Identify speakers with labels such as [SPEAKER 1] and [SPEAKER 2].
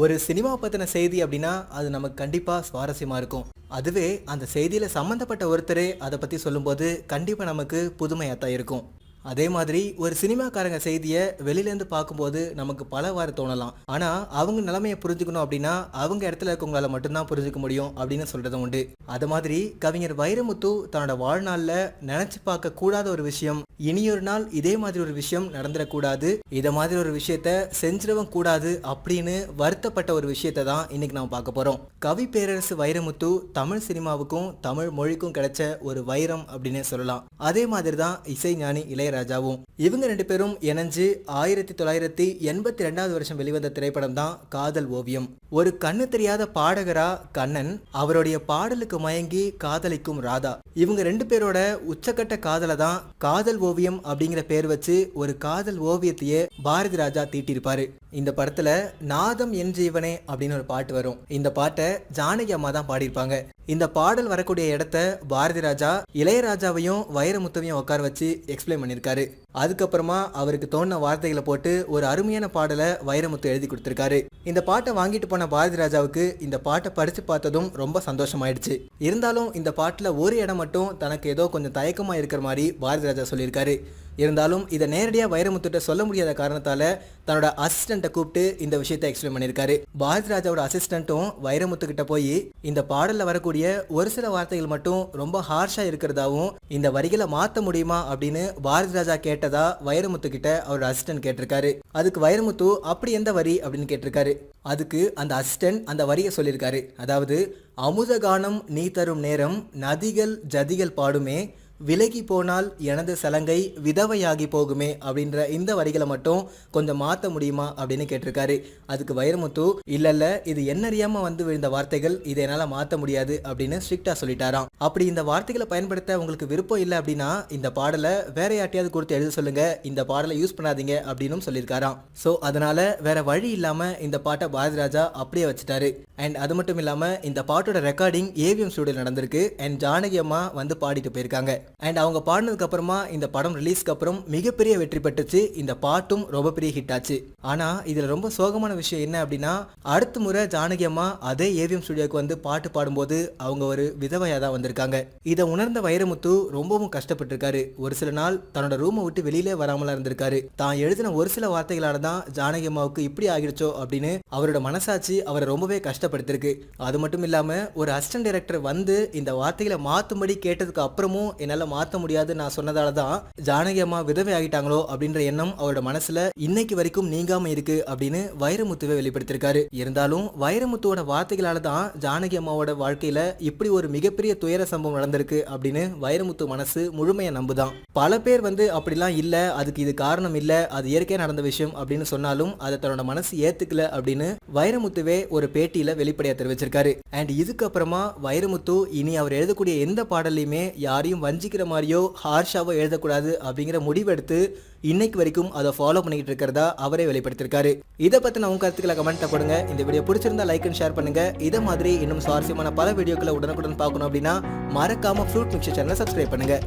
[SPEAKER 1] ஒரு சினிமா பற்றின செய்தி அப்படின்னா அது நமக்கு கண்டிப்பாக சுவாரஸ்யமாக இருக்கும். அதுவே அந்த செய்தியில் சம்மந்தப்பட்ட ஒருத்தரே அதை பற்றி சொல்லும்போது கண்டிப்பாக நமக்கு புதுமையாக தான் இருக்கும். அதே மாதிரி ஒரு சினிமாக்காரங்க செய்தியை வெளியிலேருந்து பார்க்கும்போது நமக்கு பலவாறு தோணலாம். ஆனால் அவங்க நிலைமையை புரிஞ்சுக்கணும் அப்படின்னா அவங்க இடத்துல இருக்கவங்களால மட்டும்தான் புரிஞ்சுக்க முடியும் அப்படின்னு சொல்கிறது உண்டு. அது மாதிரி கவிஞர் வைரமுத்து தன்னோட வாழ்நாளில் நினச்சி பார்க்க கூடாத ஒரு விஷயம் இனியொரு நாள் இதே மாதிரி ஒரு விஷயம் நடந்துடக்கூடாது. இதை மாதிரி ஒரு விஷயத்த செஞ்சிடவும் கூடாது அப்படின்னு வருத்தப்பட்ட ஒரு விஷயத்தை தான் இன்னைக்கு நம்ம பார்க்க போகிறோம் கவி பேரரசு வைரமுத்து தமிழ் சினிமாவுக்கும் தமிழ் மொழிக்கும் கிடைச்ச ஒரு வைரம் அப்படின்னே சொல்லலாம். அதே மாதிரி தான் இசைஞானி இளையராஜாவும். இவங்க ரெண்டு பேரும் இணைஞ்சு ஆயிரத்தி தொள்ளாயிரத்தி எண்பத்தி ரெண்டாவது வருஷம் வெளிவந்த திரைப்படம் தான் காதல் ஓவியம். ஒரு கண்ணு தெரியாத பாடகரா கண்ணன் அவருடைய பாடலுக்கு மயங்கி காதலிக்கும் ராதா. இவங்க ரெண்டு பேரோட உச்சக்கட்ட காதலை தான் காதல் ஓவியம் அப்படிங்கிற பேர் வச்சு ஒரு காதல் ஓவியத்தையே பாரதி ராஜா தீட்டியிருப்பாரு. இந்த படத்துல நாதம் என் ஜீவனே அப்படின்னு ஒரு பாட்டு வரும். இந்த பாட்டை ஜானகி அம்மா தான் பாடியிருப்பாங்க. இந்த பாடல் வரக்கூடிய இடத்த பாரதி ராஜா இளையராஜாவையும் வைரமுத்துவையும் உட்கார வச்சு எக்ஸ்பிளைன் பண்ணியிருக்காரு அதுக்கப்புறமா அவருக்கு தோணின வார்த்தைகளை போட்டு ஒரு அருமையான பாடலை வைரமுத்து எழுதி கொடுத்துருக்காரு. இந்த பாட்டை வாங்கிட்டு போன பாரதி ராஜாவுக்கு இந்த பாட்டை படித்து பார்த்ததும் ரொம்ப சந்தோஷமாயிடுச்சு. இருந்தாலும் இந்த பாட்டில் ஒரு இடம் மட்டும் தனக்கு ஏதோ கொஞ்சம் தயக்கமாக இருக்கிற மாதிரி பாரதி ராஜா சொல்லியிருக்காரு. இருந்தாலும் இதை நேரடியாக வைரமுத்துட்ட சொல்ல முடியாத காரணத்தால் தன்னோட அசிஸ்டண்ட்டை கூப்பிட்டு இந்த விஷயத்தை எக்ஸ்பிளைன் பண்ணியிருக்காரு. பாரதி ராஜாவோட அசிஸ்டண்ட்டும் வைரமுத்துக்கிட்ட போய் இந்த பாடலில் வரக்கூடிய ஒரு சில வார்த்தைகள் மட்டும் ரொம்ப ஹார்ஷாக இருக்கிறதாவும் இந்த வரிகளை மாற்ற முடியுமா அப்படின்னு பாரதி ராஜா கேட்டதா வைரமுத்து கிட்ட அவரோட அசிஸ்டன்ட் கேட்டிருக்காரு. அதுக்கு வைரமுத்து அப்படி எந்த வரி? அப்படின்னு கேட்டிருக்காரு. அதுக்கு அந்த அசிஸ்டன்ட் அந்த வரியை சொல்லியிருக்காரு. அதாவது அமுதகானம் நீ தரும் நேரம் நதிகள் ஜதிகள் பாடுமே விலகி போனால் எனது சலங்கை விதவையாகி போகுமே அப்படின்ற இந்த வரிகளை மட்டும் கொஞ்சம் மாற்ற முடியுமா அப்படின்னு கேட்டிருக்காரு. அதுக்கு வைரமுத்து இல்ல இது என்னறியாம வந்து விழுந்த வார்த்தைகள் இதை என்னால் மாற்ற முடியாது அப்படின்னு ஸ்ட்ரிக்டா சொல்லிட்டாராம். அப்படி இந்த வார்த்தைகளை பயன்படுத்த உங்களுக்கு விருப்பம் இல்லை அப்படின்னா இந்த பாடலை வேற யார்ட்டையாவது கொடுத்து எழுத சொல்லுங்க இந்த பாடலை யூஸ் பண்ணாதீங்க அப்படின்னு சொல்லியிருக்காராம். ஸோ அதனால வேற வழி இல்லாம இந்த பாட்டை பாரதி ராஜா அப்படியே வச்சுட்டாரு. அண்ட் அது மட்டும் இல்லாம இந்த பாட்டோட ரெக்கார்டிங் ஏவிஎம் ஸ்டுடியோ நடந்திருக்கு அண்ட் ஜானகி அம்மா வந்து பாடிட்டு போயிருக்காங்க. அண்ட் அவங்க பாடினதுக்கு அப்புறமா இந்த படம் ரிலீஸ்க்கு அப்புறம் மிகப்பெரிய வெற்றி பெற்றுச்சு. இந்த பாட்டும் ரொம்ப பெரிய ஹிட் ஆச்சு. ஆனா இதுல ரொம்ப சோகமான விஷயம் என்ன அப்படின்னா அடுத்த முறை ஜானகி அம்மா அதே ஏவிஎம் ஸ்டுடியோக்கு வந்து பாட்டு பாடும்போது அவங்க ஒரு விதவையா தான் வந்திருக்காங்க. இதை உணர்ந்த வைரமுத்து ரொம்பவும் கஷ்டப்பட்டிருக்காரு. ஒரு சில நாள் தன்னோட ரூமை விட்டு வெளியிலே வராமலா இருந்திருக்காரு. தான் எழுதின ஒரு சில வார்த்தைகளால தான் ஜானகி அம்மாவுக்கு இப்படி ஆகிடுச்சோ அப்படின்னு அவரோட மனசாட்சி அவரை ரொம்பவே கஷ்டப்படுத்திருக்கு. அது மட்டும் இல்லாம ஒரு அசிஸ்டன்ட் டைரக்டர் வந்து இந்த வார்த்தைகளை மாத்தும்படி கேட்டதுக்கு அப்புறமும் என்னால மாத்த முடியாது நான் சொன்னதால தான் ஜானகி அம்மா விதவை ஆகிட்டாங்களோ அப்படின்ற எண்ணம் அவரோட மனசுல இன்னைக்கு வரைக்கும் நீங்காம இருக்கு அப்படின்னு வைரமுத்துவை வெளிப்படுத்திருக்காரு. இருந்தாலும் வைரமுத்துவோட வார்த்தைகளால தான் ஜானகி அம்மாவோட வாழ்க்கையில இப்படி ஒரு மிகப்பெரிய துயர சம்பவம் நடந்திருக்கு அப்படின்னு வைரமுத்து மனசு முழுமையை நம்புதான். பல பேர் வந்து அப்படிலாம் இல்லை அதுக்கு இது காரணம் இல்லை அது இயற்கையாக நடந்த விஷயம் அப்படின்னு சொன்னாலும் அதை தன்னோட மனசு ஏத்துக்கல அப்படின்னு வைரமுத்துவே ஒரு பேட்டியில வெளிப்படையா தெரிவிச்சிருக்காரு. அண்ட் இதுக்கப்புறமா வைரமுத்து இனி அவர் எழுதக்கூடிய எந்த பாடலையுமே யாரையும் வஞ்சிக்கிற மாதிரியோ ஹார்ஷாவோ எழுதக்கூடாது அப்படிங்கிற முடிவெடுத்து இன்னைக்கு வரைக்கும் அதை ஃபாலோ பண்ணிக்கிட்டு இருக்கிறதா அவரே வெளிப்படுத்திருக்காரு இதை பத்தின உங்க கருத்துக்களை கமெண்ட்ல கொடுங்க இந்த வீடியோ பிடிச்சிருந்தா லைக் அண்ட் ஷேர் பண்ணுங்க. இதை மாதிரி இன்னும் சுவாரஸ்யமான பல வீடியோக்களை உடனுக்குடன் பார்க்கணும் அப்படின்னா மறக்காம ஃப்ரூட் மிக்சர் சேனலை சப்ஸ்கிரைப் பண்ணுங்க.